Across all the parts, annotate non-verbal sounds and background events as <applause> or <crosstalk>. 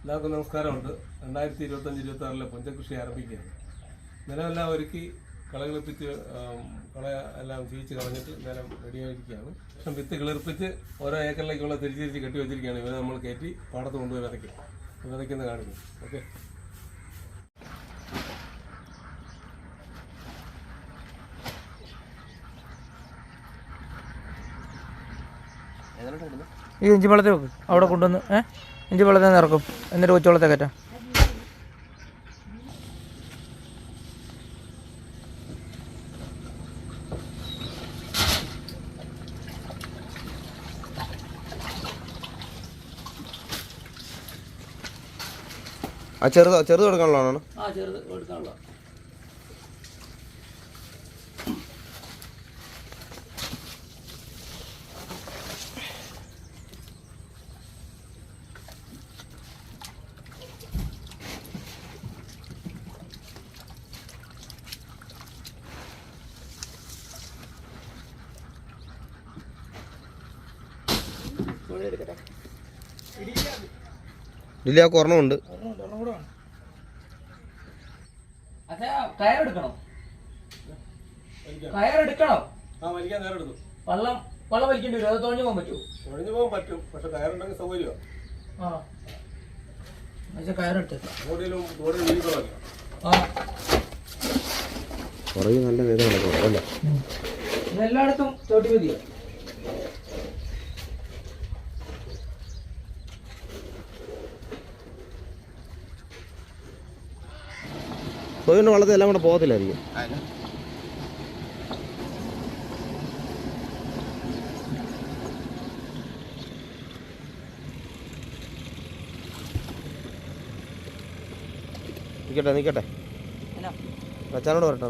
എല്ലാവർക്കും നമസ്കാരമുണ്ട്. രണ്ടായിരത്തി ഇരുപത്തഞ്ച് ഇരുപത്തി ആറിലെ പുഞ്ചകൃഷി ആരംഭിക്കുകയാണ്. നിലമെല്ലാം ഒരുക്കി കളകളിപ്പിച്ച് കള എല്ലാം ചീച്ച് കളഞ്ഞിട്ട് നിലം റെഡിയായിരിക്കുകയാണ്. പക്ഷേ വിത്ത് കിളിർപ്പിച്ച് ഓരോ ഏക്കറിലേക്കുള്ള തിരിച്ച് തിരിച്ച് കെട്ടി വെച്ചിരിക്കുകയാണ്. ഇവരെ നമ്മൾ കയറ്റി പാടത്ത് കൊണ്ടുപോയി വിതയ്ക്കും. വിതയ്ക്കുന്ന കാണിക്കും. ഓക്കെ. ഈ ഇഞ്ചി വെള്ളത്തിൽ വെക്കും. അവിടെ കൊണ്ടുവന്ന് ഏ? ഇഞ്ചി വെള്ളത്തിൽ നിന്ന് ഇറക്കും. എന്നിട്ട് കൊച്ചുവെള്ളത്തെ കയറ്റാം. ആ ചെറുത് ചെറുത് കൊടുക്കാനുള്ളതാണോ ആ ചെറുത് എടുക്കാനുള്ള ഇല്ല ആ കുറണമുണ്ട് കയറെടുക്കണോ. കയറെടുക്കണം. കയറെടുക്കണം ആ വലിക്കാൻ നേരം എടുത്തു വള്ളം വള്ളം വലിക്കേണ്ടി വരും. അത് തുഴഞ്ഞു പോകാൻ പറ്റുമോ? ഒഴിഞ്ഞു പോകാൻ പറ്റും. പക്ഷെ കയറുണ്ടെങ്കിൽ സൗകര്യമാണ് ആ. പുറകെ നല്ല വേദന അല്ല ഇതെല്ലായിടത്തും ചോട്ടി മതിയോ സോയിന്റെ വള്ളത്തിൽ എല്ലാം കൂടെ പോകത്തില്ലായിരിക്കും. നിൽക്കട്ടെ നിൽക്കട്ടെ അച്ഛനോട് വരട്ടെ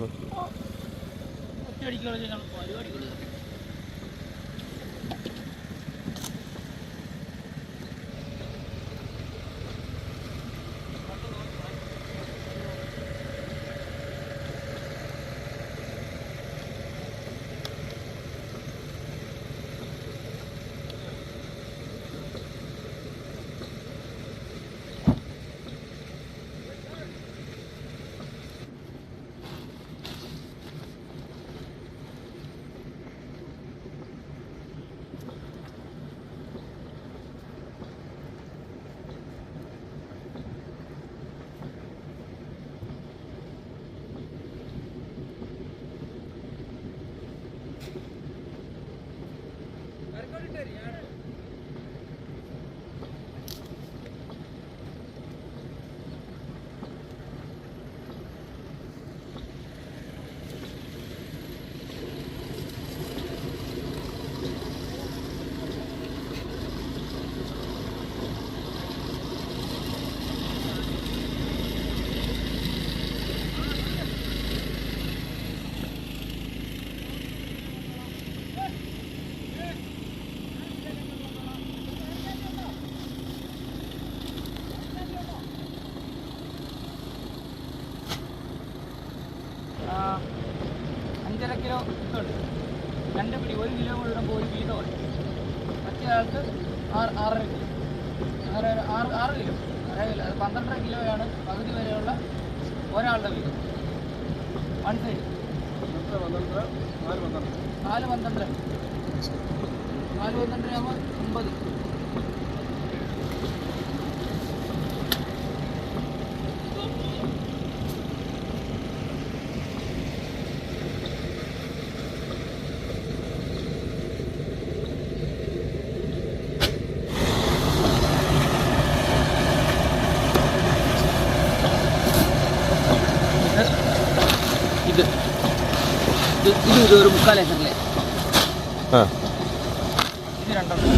അഞ്ചര കിലോ ഉണ്ട് രണ്ട് പിടി ഒരു കിലോ കൂടെ ഇടുമ്പോൾ ഒരു വീതമുണ്ട് മറ്റേ ആൾക്ക് ആറ് ആറര കിലോ. അങ്ങനെ ആറ് ആറ് കിലോ. അതായത് അത് പന്ത്രണ്ടര കിലോയാണ് പകുതി വരെയുള്ള ഒരാളുടെ വീതം. വൺ സൈഡ് നാല് പന്ത്രണ്ട് നാല് പന്ത്രണ്ടര. നാല് പന്ത്രണ്ടര ആകുമ്പോൾ ഒമ്പത്. ഇത് ഇത് ഒരു മുക്കാൽ ഏക്കറിലെ. ആ. ഇത് രണ്ടെണ്ണം.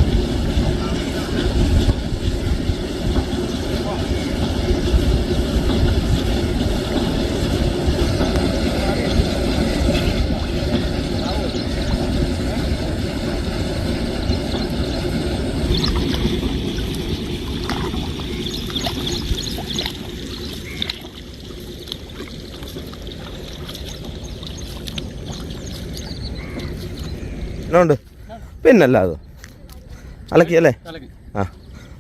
ഉണ്ട് പിന്നല്ല അത്. അലക്കി അല്ലേ? ആ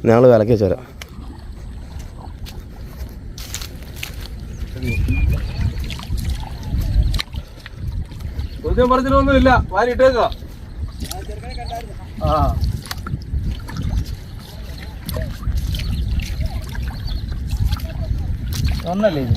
ഞങ്ങൾ വിലക്കി ചോര ചോദ്യം പറഞ്ഞിട്ടൊന്നുമില്ല. വാലിട്ടേക്കുക ആ. ഒന്നല്ലേ ഇത്?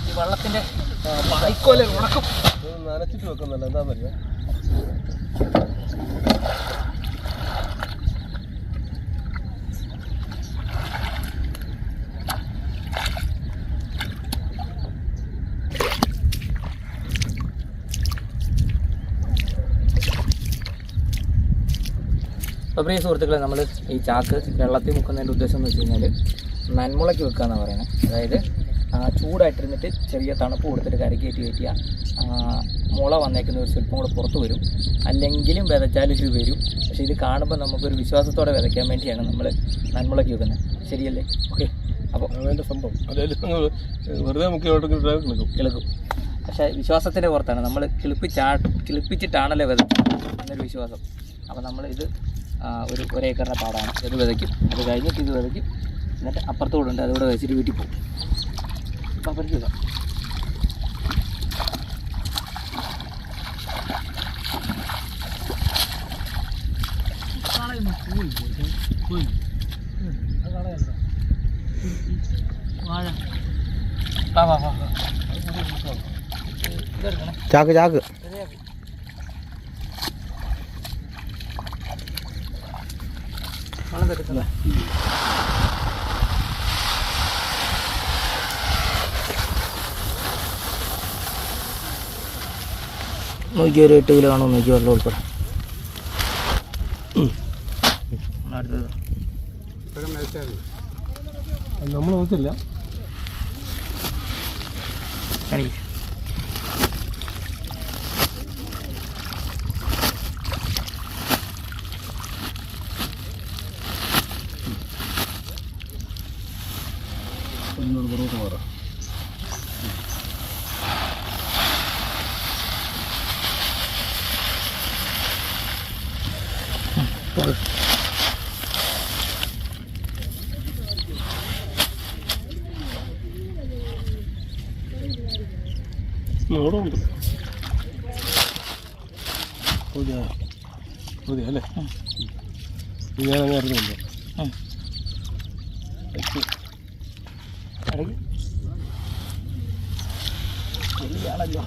ഈ വെള്ളത്തിന്റെ വൈക്കോലെ ഉണക്കം. നനച്ചിട്ട് വെക്കുന്നുണ്ട് എന്താണെന്നറിയോ അപ്പോൾ പ്രിയ സുഹൃത്തുക്കളെ നമ്മൾ ഈ ചാക്ക് വെള്ളത്തിൽ മുക്കുന്നതിന്റെ ഉദ്ദേശം എന്ന് വെച്ച് കഴിഞ്ഞാൽ നന്മുളയ്ക്ക് വെക്കുക എന്നാണ് പറയുന്നത് അതായത് ചൂടായിട്ടിരുന്നിട്ട് ചെറിയ തണുപ്പ് കൊടുത്തിട്ട് കരക്കയറ്റി കയറ്റി കയറ്റിയ മുള വന്നേക്കുന്ന ഒരു സ്വല്പം കൂടെ പുറത്ത് വരും. അല്ലെങ്കിലും വിതച്ചാലും ഇത് വരും. പക്ഷേ ഇത് കാണുമ്പോൾ നമുക്കൊരു വിശ്വാസത്തോടെ വിതയ്ക്കാൻ വേണ്ടിയാണ് നമ്മൾ നന്മുളക്കി വെക്കുന്നത്. ശരിയല്ലേ? ഓക്കെ. അപ്പോൾ അതിന്റെ സംഭവം. അതായത് വെറുതെ നമുക്ക് കിളക്കും പക്ഷേ വിശ്വാസത്തിന്റെ പുറത്താണ്. നമ്മൾ കിളിപ്പിച്ചാ കിളിപ്പിച്ചിട്ടാണല്ലോ വിതച്ചത് എന്നൊരു വിശ്വാസം. അപ്പോൾ നമ്മൾ ഇത് ഒരു ഒരേക്കറിന്റെ പാടാണ്. ഇത് വിതയ്ക്കും. അത് കഴിഞ്ഞിട്ട് ഇത് വിതയ്ക്കും. എന്നിട്ട് അപ്പുറത്തോടുണ്ട് അതുകൂടെ വെച്ചിട്ട് വീട്ടിൽ പോകും. അപ്പം പരിചയം വാഴ വാ വാ വാ വാ. ഇതെടുക്കണേ ചാക്ക് ചാക്ക് തരുന്നില്ല നോക്കി ഒരു എട്ട് കിലോ ആണോ നോക്കി വെള്ളം ഉൾപ്പെടെ. അടുത്തത് നമ്മൾ നോക്കില്ല. കാണിക്ക്. ഒന്നൂറ് പുറകോട്ട് മാറാം. ഉണ്ട് മതിയാ മതി അല്ലേ അങ്ങനെ അറിഞ്ഞില്ല ഉം. ഇടയ്ക്ക് ശരിയാണല്ലോ.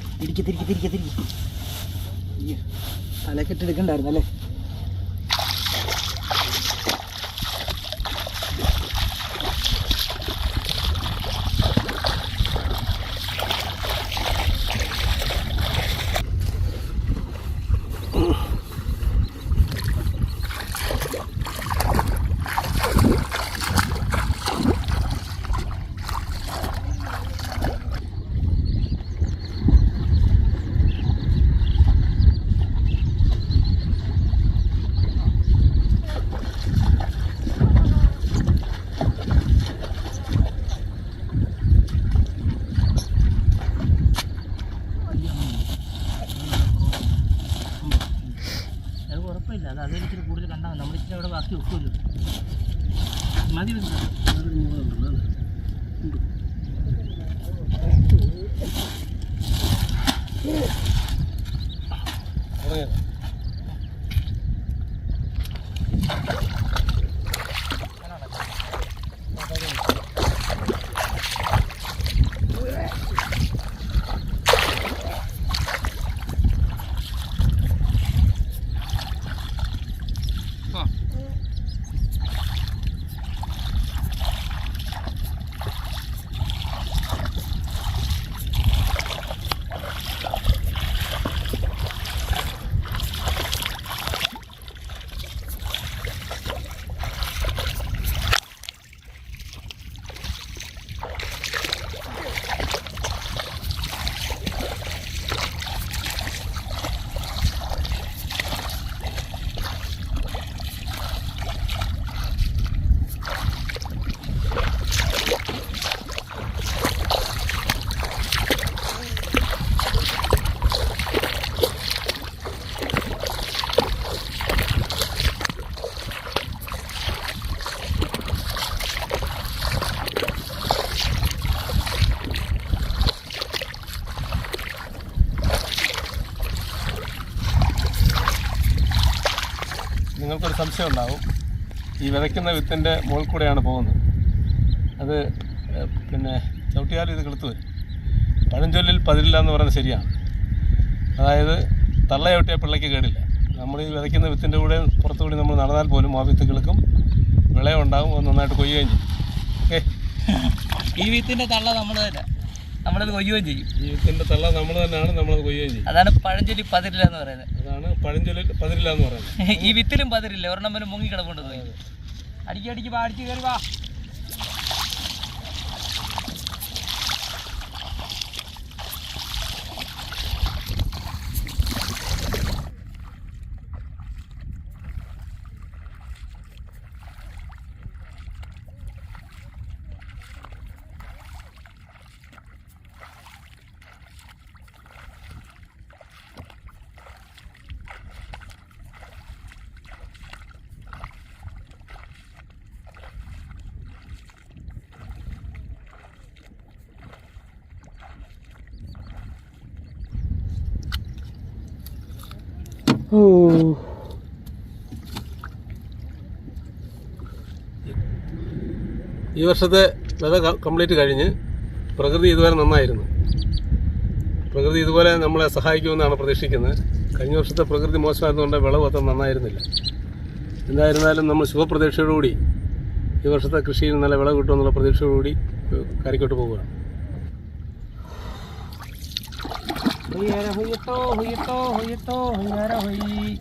嗯。好 സംശയം ഉണ്ടാവും ഈ വിതയ്ക്കുന്ന വിത്തിന്റെ മുകളിൽ കൂടെയാണ് പോകുന്നത്. അത് പിന്നെ ചവിട്ടിയാലും ഇത് കെളുത്ത് വരും. പഴഞ്ചൊല്ലിൽ പതിരില്ല എന്ന് പറയുന്നത് ശരിയാണ്. അതായത് തള്ള പിള്ളയ്ക്ക് കേടില്ല. നമ്മൾ ഈ വിതയ്ക്കുന്ന വിത്തിന്റെ കൂടെ പുറത്തുകൂടി നമ്മൾ നടന്നാൽ പോലും ആ വിത്ത് കിളുക്കും വിളയുണ്ടാവും അത് നന്നായിട്ട് കൊയ്യുകയും ചെയ്യും. ഓക്കെ? ഈ വിത്തിന്റെ തള്ള നമ്മൾ തന്നെ. നമ്മളത് കൊയ്യുകയും ചെയ്യും. ജീവിതത്തിന്റെ തള്ള നമ്മൾ തന്നെയാണ് നമ്മളത് കൊയ്യുകയും ചെയ്യും. അതാണ് പഴഞ്ചൊല്ലി പതിരില്ല എന്ന് പറയുന്നത്. അതാണ് പഴഞ്ചൊല്ലി പതിരില്ല എന്ന് പറയുന്നത്. ഈ വിത്തിലും പതിരില്ല. ഒരെണ്ണം മുങ്ങി കിടപ്പുണ്ട് അടിക്കടിക്ക് അടിച്ച് കയറി വാ. <sighs> ഈ വർഷത്തെ വിത കംപ്ലീറ്റ് കഴിഞ്ഞ് പ്രകൃതി ഇതുവരെ നന്നായിരുന്നു. പ്രകൃതി ഇതുപോലെ നമ്മളെ സഹായിക്കുമെന്നാണ് പ്രതീക്ഷിക്കുന്നത്. കഴിഞ്ഞ വർഷത്തെ പ്രകൃതി മോശമായതുകൊണ്ട് വിളവ് അത്ര നന്നായിരുന്നില്ല. എന്തായിരുന്നാലും നമ്മൾ ശുഭപ്രതീക്ഷയോടുകൂടി ഈ വർഷത്തെ കൃഷിയിൽ നല്ല വിളവ് കിട്ടുമെന്നുള്ള പ്രതീക്ഷയോടുകൂടി കരയ്ക്കോട്ട് പോവുകയാണ്. Huyera, huyito, huyito, huyito, huyera, huy.